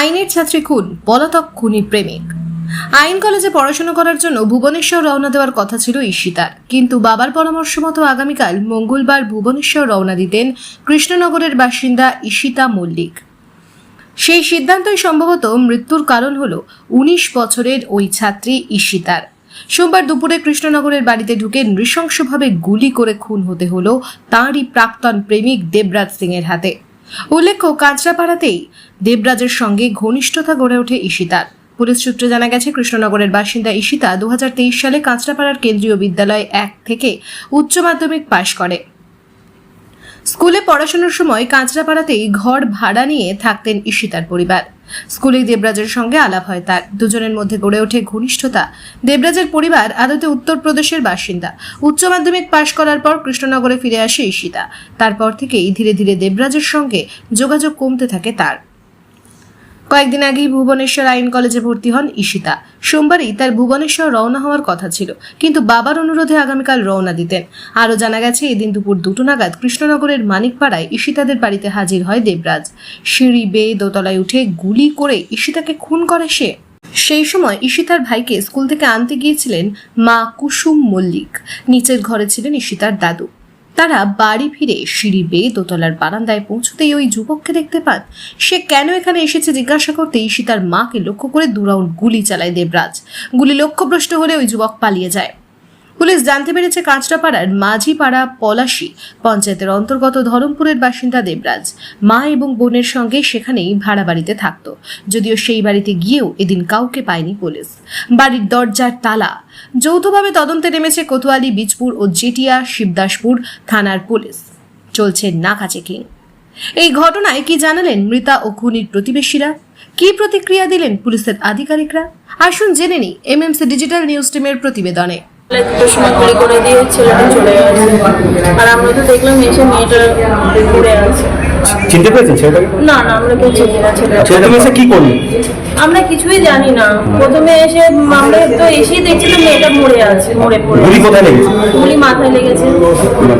আইনের ছাত্রী খুন, পলাতক খুনির প্রেমিক। আইন কলেজে পড়াশোনা করার জন্য ভুবনেশ্বর রওনা দেওয়ার কথা ছিল ঈশিতার। কিন্তু বাবার পরামর্শ মতো আগামীকাল মঙ্গলবার ভুবনেশ্বর রওনা দিতেন কৃষ্ণনগরের বাসিন্দা ঈশিতা মল্লিক। সেই সিদ্ধান্তই সম্ভবত মৃত্যুর কারণ হল উনিশ বছরের ওই ছাত্রী ঈশিতার। সোমবার দুপুরে কৃষ্ণনগরের বাড়িতে ঢুকে নৃশংসভাবে গুলি করে খুন হতে হলো তাঁরই প্রাক্তন প্রেমিক দেবরাজ সিং এর হাতে। উল্লেখ্য, কাঁচরাপাড়াতেই দেবরাজের সঙ্গে ঘনিষ্ঠতা গড়ে ওঠে ইশিতার পুলিশ সূত্রে জানা গেছে, কৃষ্ণনগরের বাসিন্দা ঈশিতা দু সালে কাঁচরাপাড়ার কেন্দ্রীয় বিদ্যালয় এক থেকে উচ্চ মাধ্যমিক পাশ করে। স্কুলে পড়াশোনার সময় কাঁচরাপাড়াতেই ঘর ভাড়া নিয়ে থাকতেন ইশিতার পরিবার। স্কুলে দেবরাজের সঙ্গে আলাপ হয় তার। দুজনের মধ্যে গড়ে ওঠে ঘনিষ্ঠতা। দেবরাজের পরিবার আদতে উত্তরপ্রদেশের বাসিন্দা। উচ্চ মাধ্যমিক পাশ করার পর কৃষ্ণনগরে ফিরে আসে ঈশিতা। তারপর থেকেই ধীরে ধীরে দেবরাজের সঙ্গে যোগাযোগ কমতে থাকে তার। কয়েকদিন আগেই ভুবনেশ্বর আইন কলেজে ভর্তি হন ঈশিতা। সোমবারই তার ভুবনেশ্বর রওনা হওয়ার কথা ছিল, কিন্তু বাবার অনুরোধে আগামীকাল রওনা দিতেন। আরও জানা গেছে, এদিন দুপুর দুটো নাগাদ কৃষ্ণনগরের মানিকপাড়ায় ঈশিতাদের বাড়িতে হাজির হয় দেবরাজ। সিঁড়ি বেয়ে দোতলায় উঠে গুলি করে ঈশিতাকে খুন করে সে। সেই সময় ঈশিতার ভাইকে স্কুল থেকে আনতে গিয়েছিলেন মা কুসুম মল্লিক। নিচের ঘরে ছিলেন ঈশিতার দাদু। তারা বাড়ি ফিরে সিঁড়ি বেয়ে দোতলার বারান্দায় পৌঁছতেই ওই যুবককে দেখতে পান। সে কেন এখানে এসেছে জিজ্ঞাসা করতে ঈশিতার মাকে লক্ষ্য করে দু রাউন্ড গুলি চালায় দেবরাজ। গুলি লক্ষ্যভ্রষ্ট হলে ওই যুবক পালিয়ে যায়। পুলিশ জানতে পেরেছে কাঁচরাপাড়ার মাঝিপাড়া পলাশি পঞ্চায়েতের অন্তর্গত ধরমপুরের বাসিন্দা দেবরাজ। মা এবং বোনের সঙ্গে সেখানেই ভাড়া বাড়িতে থাকত। যদিও সেই বাড়িতে গিয়েও এদিন কাউকে পায়নি পুলিশ। বাড়ির দরজার তালা। যৌথভাবে তদন্তে নেমেছে কোতোয়ালি, বীজপুর ও জেটিয়া, শিবদাসপুর থানার পুলিশ। চলছে নাকা চেকিং। এই ঘটনায় কি জানালেন মৃতা ও খুনির প্রতিবেশীরা? কি প্রতিক্রিয়া দিলেন পুলিশের আধিকারিকরা? আসুন জেনে নিই এমএমসি ডিজিটাল নিউজ টিমের প্রতিবেদনে। দুটোর সময় করে করে দিয়ে ছেলেটা চলে গেছে। আর আমরা তো দেখলাম এসে মেয়েটা ঘুরে আছে। চিনতে পেরেছেন? ছেলেটাকে না না আমরা কেউ চিনি না ছেলেটা। ছেলে তুমি এসে কি করলি? আমরা কিছুই জানি না। প্রথমে এসে আমরা তো এসেই দেখছিলাম মেয়েটা মরে আছে মরে পড়ে গুলি কোথায় লেগেছে? গুলি মাথায় লেগেছে।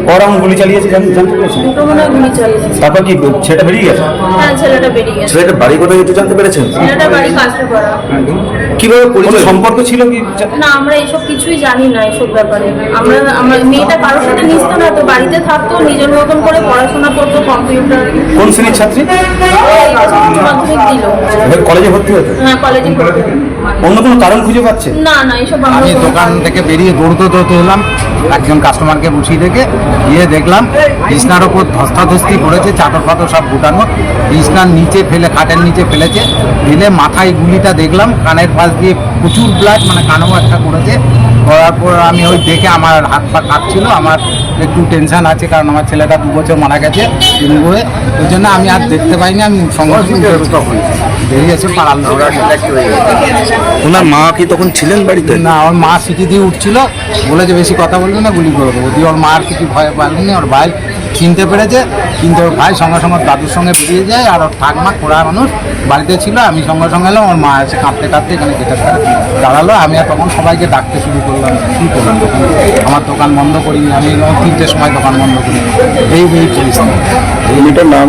করাম গুলি চালিয়েছে জান- জানতে পেরেছেন? দুটো মনে হয় গুলি চালিয়েছে। তারপর কি ছেলেটা বেরিয়ে গেছে? হ্যাঁ ছেলেটা বেরিয়ে গেছে। ছেলেটার বাড়ি কোথায় একটু জানতে পেরেছেন? ছেলেটা বাড়ি কাজটা করা কীভাবে পরিচয়? সম্পর্ক ছিল কি? না আমরা এসব কিছুই জানি না এসব ব্যাপারে। আমরা আমার মেয়েটা কারোর সাথে মিশতো না তো বাড়িতে থাকতো নিজের মতন করে পড়াশোনা করতো কম্পিউটার। কোন শ্রেণির ছাত্রী? কলেজে ভর্তি হয়েছে? হ্যাঁ কলেজে অন্য কোনো কারণ খুঁজে পাচ্ছে? না না এসব আমি দোকান থেকে বেরিয়ে দৌড়তে দৌড়তে এলাম একজন কাস্টমারকে বসিয়ে রেখে গিয়ে দেখলাম বিছনার ওপর ধস্তাধস্তি করেছে চাদর ফাদর সব গুটানো বিছনার নিচে ফেলে খাটের নিচে ফেলেছে ফেলে মাথায় গুলিটা দেখলাম কানের পাশ দিয়ে প্রচুর ব্লাড মানে কানেও একটা করেছে করার পর আমি ওই দেখে আমার হাত পা কাঁপছিল আমার একটু টেনশন আছে কারণ আমার ছেলেটা দু বছর মারা গেছে ডেঙ্গু হয়ে ওই জন্য আমি আর দেখতে পাইনি আমি সঙ্গে বেরিয়েছে পাড়াল ওনার মা কি তখন ছিলেন বাড়িতে? না, ওর মা সিটি দিয়ে উঠছিল। বলে যে বেশি কথা বলবে না, গুলি করে দেবো। দিয়ে ওর মার কিছু ভয় পারেনি ওর ভাই চিনতে পেরেছে। কিন্তু ওর ভাই সঙ্গে সঙ্গে দাদুর সঙ্গে বেরিয়ে যায়, আর ওর ঠাকমা, খোড়া মানুষ বাড়িতে ছিল আমি সঙ্গে সঙ্গে এলাম ওর মা এসে কাঁদতে কাঁদতে এখানে গেটের ধারে দাঁড়াল আমি আর তখন সবাইকে ডাকতে শুরু করলাম কী করলাম আমার দোকান বন্ধ করি আমি তিনটের সময় দোকান বন্ধ করি। এই এই পরিস্থিতি। মেয়েটার নাম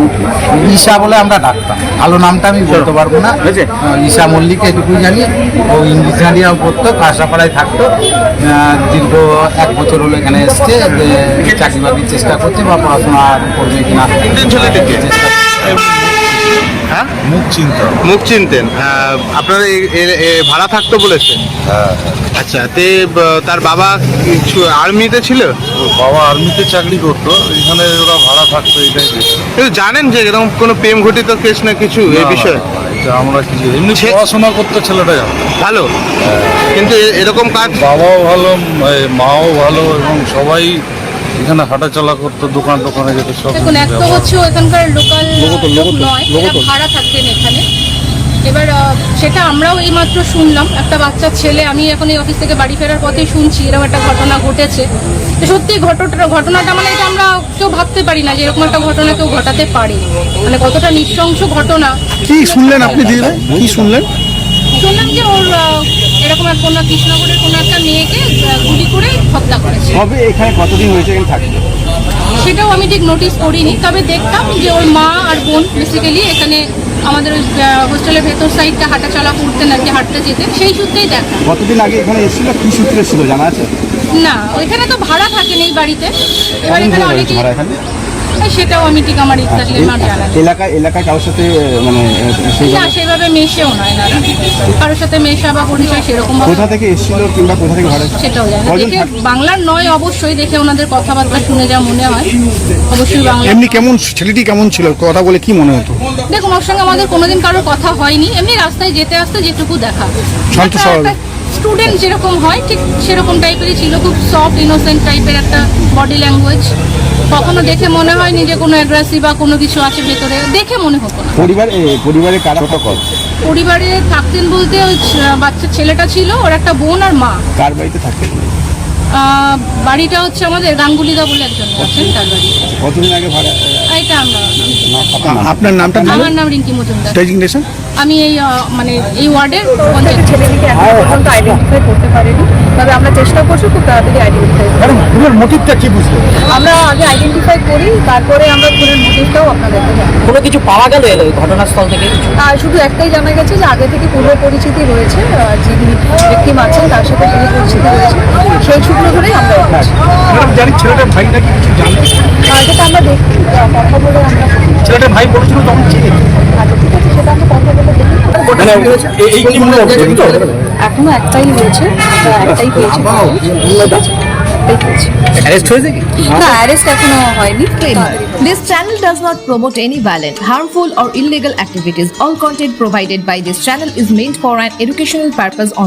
ঈশা বলে আমরা ডাকতাম। ভালো নামটা আমি বলতে পারব না? ঈশা মল্লিক এটুকুই জানি। ও ইংলিশ মিডিয়াম পড়তো কাঁসাপাড়ায় থাকতো। দীর্ঘ এক বছর হলো এখানে এসছে যে চাকরি বাকরির চেষ্টা করছে বা পড়াশোনা করবে কিনা। চেষ্টা হ্যাঁ? মুখ চিন্তা মুখ চিনতেন। আপনারা ভাড়া থাকতো বলেছে আচ্ছা তে তার বাবা কিছু আর্মিতে ছিল? বাবা আর্মিতে চাকরি করতো এখানে ওরা ভাড়া থাকতো এটাই কিন্তু জানেন যে এরকম কোনো প্রেম ঘটিত কেস না কিছু এই বিষয়ে? আমরা কিছু এমনি পড়াশোনা করতো ছেলেটা। ভালো। কিন্তু এ- এরকম কাজ বাবাও ভালো মাও ভালো এবং সবাই এখানে হাঁটাচলা করতো দোকান টোকানে যেত সব দেখুন এক তো হচ্ছে এখানকার লোকাল লোক নয় এরা ভাড়া থাকতেন এখানে। এবার সেটা আমরাও এইমাত্র শুনলাম একটা বাচ্চা ছেলে আমি এখন এই অফিস থেকে বাড়ি ফেরার পথেই শুনছি এরকম একটা ঘটনা ঘটেছে। তো সত্যি ঘটনাটা ঘটনাটা মানে এটা আমরা কেউ ভাবতে পারি না যে এরকম একটা ঘটনা কেউ ঘটাতে পারে। মানে কতটা নৃশংস ঘটনা। কি শুনলেন আপনি কি শুনলেন? শুনলাম যে ওর এরকম এক কোনো কৃষ্ণনগরের কোনো একটা মেয়েকে গুলি করে হত্যা করেছে। তবে এখানে কতদিন হয়েছে এখানে থাকতে? সেটাও আমি ঠিক নোটিস করিনি তবে দেখতাম যে ওর মা আর বোন বেসিক্যালি এখানে আমাদের ওই হোস্টেলের ভেতর সাইডটা হাঁটা চলা করতেন আর কি হাঁটতে যেতেন সেই সূত্রেই দেখা। কতদিন আগে এখানে এসেছিল? কি সূত্রে ছিল জানা আছে? না ওইখানে তো ভাড়া থাকেন এই বাড়িতে। এবার এখানে ধরে সেটাও আমি ঠিক আমার এক্সাক্টলি আমার জানা নেই। এলাকায় এলাকায় কারোর সাথে মানে না সেভাবে মেশেও নয় না কারোর সাথে মেশা বা পরিচয় সেরকম কোথা থেকে এসেছিল কিংবা কোথা থেকে ভাড়া সেটাও জানি দেখে বাংলার নয় অবশ্যই দেখে ওনাদের কথাবার্তা শুনে যা মনে হয় অবশ্যই বাংলা এমনি কেমন ছেলেটি কেমন ছিল? কথা বলে কি মনে হতো? দেখুন ওর সঙ্গে আমাদের কোনোদিন কারোর কথা হয়নি। এমনি রাস্তায় যেতে আসতে যেটুকু দেখা। শান্ত স্বভাবের। স্টুডেন্ট যেরকম হয় ঠিক সেরকম টাইপেরই ছিল। খুব সফট ইনোসেন্ট টাইপের একটা বডি ল্যাঙ্গুয়েজ কখনো দেখে মনে হয়নি যে কোনো অ্যাগ্রেসিভ বা কোনো কিছু আছে ভেতরে? দেখে মনে হতো না। পরিবার পরিবারে কারা কল পরিবারে থাকতেন বলতে ওই বাচ্চা ছেলেটা ছিল ওর একটা বোন আর মা। কার বাড়িতে থাকতেন? বাড়িটা হচ্ছে আমাদের গাঙ্গুলিদা বলে একজন আছেন তার বাড়ি। কতদিন আগে ভাড়া এটা আমরা আপনার নামটা আমার নাম রিঙ্কি মজুমদার। ডেজিগনেশন আমি এই মানে এই ওয়ার্ডের পঞ্চায়েত ছেলেটিকে এখনও পর্যন্ত আইডেন্টিফাই করতে পারিনি। তবে আমরা চেষ্টা করছি খুব তাড়াতাড়ি আইডেন্টিফাই খুনের মোটিভটা কি বুঝলো? আমরা আগে আইডেন্টিফাই করি তারপরে আমরা খুনের মোটিভটাও আপনাদেরকে জানাব কোনো কিছু পাওয়া গেল এই ঘটনাস্থল থেকে? আর শুধু একটাই জানা গেছে যে আগে থেকে পূর্ব পরিচিতি রয়েছে যিনি ভিকটিম আছেন তার সাথে পূর্ব পরিচিতি রয়েছে সেই সূত্র ধরেই আমরা এগোচ্ছি। জানি ছেলেটার ভাই নাকি কিছু জানতো আর যেটা আমরা দেখি আহ, কথা বলে আমরা ছেলেটার ভাই বলেছিল তখন চিনি। আচ্ছা ঠিক আছে সেটা আমরা কথা বলে দেখি। মানে এই- এই কি মনে হচ্ছে তো। এখনও একটাই আহ, একটাই পেয়েছি। ঠিক আছে? একটাই পেয়েছি। অ্যারেস্ট হয়েছে কি? না অ্যারেস্ট এখনও হয়নি। This channel does not promote any violent, harmful, or illegal activities. All content provided by this channel is meant for an educational purpose only.